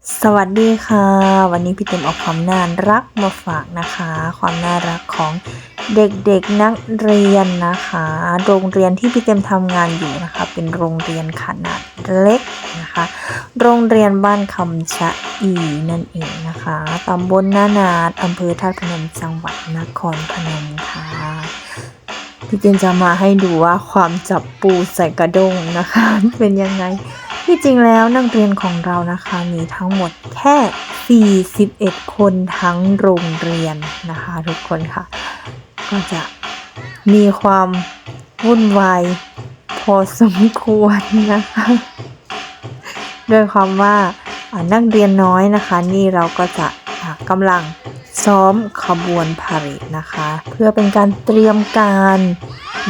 สวัสดีค่ะ วันนี้พี่เต็มเอาความน่ารักมาฝากนะคะ ความน่ารักของเด็กๆนักเรียนนะคะ โรงเรียนที่พี่เต็มทำงานอยู่นะคะ เป็นโรงเรียนขนาดเล็กนะคะ โรงเรียนบ้านคำชะอีนั่นเองนะคะตำบลนานาดอำเภอท่าพนมจังหวัดนครพนมค่ะพี่เจนจะมาให้ดูว่าความจับปูใส่กระด้งนะคะ เป็นยังไง ที่จริงแล้วนักเรียนของเรานะคะมีทั้งหมดแค่ 41 คนทั้งโรงเรียนนะคะทุกคนค่ะ ก็จะมีความวุ่นวายพอสมควรนะคะด้วยความว่านักเรียนน้อยนะคะ นี่เราก็จะกำลังซ้อมขบวนพาเหรดนะคะ เพื่อเป็นการเตรียมการ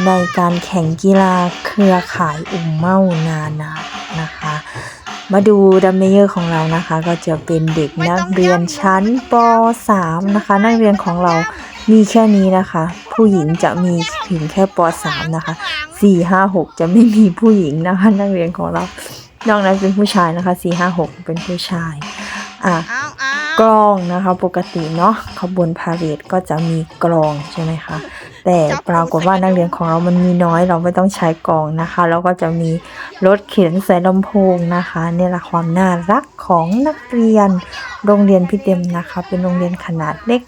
ในการแข่งกีฬาเครือข่ายอุ่มเมานานา นะคะ มาดูดัมเมเยอร์ของเรานะคะ ก็จะเป็นเด็กนักเรียนชั้นป .3 นะคะ นักเรียนของเรามีแค่นี้นะคะ ผู้หญิงจะมีถึงแค่ป .3 นะคะ 4 5 6 จะไม่มีผู้หญิงนะคะ นักเรียนของเรานอกนั้นเป็นผู้ชายนะคะ 4 5 6 เป็นผู้ชาย อะเอาเอากลองนะคะปกติเนาะขบวนพาเหรดก็จะมีกลองใช่ไหมคะแต่ปรากฏว่านักเรียนของเรามันมีน้อยเราไม่ต้องใช้กลองนะคะแล้วก็จะมีรถเข็นใส่ลำโพงนะคะเนี่ยแหละความน่ารักของนักเรียน โรงเรียนพี่เต็มนะคะ เป็นโรงเรียนขนาดเล็ก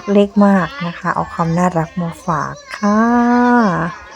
ๆเล็กมากนะคะ เอาความน่ารักมาฝากค่ะ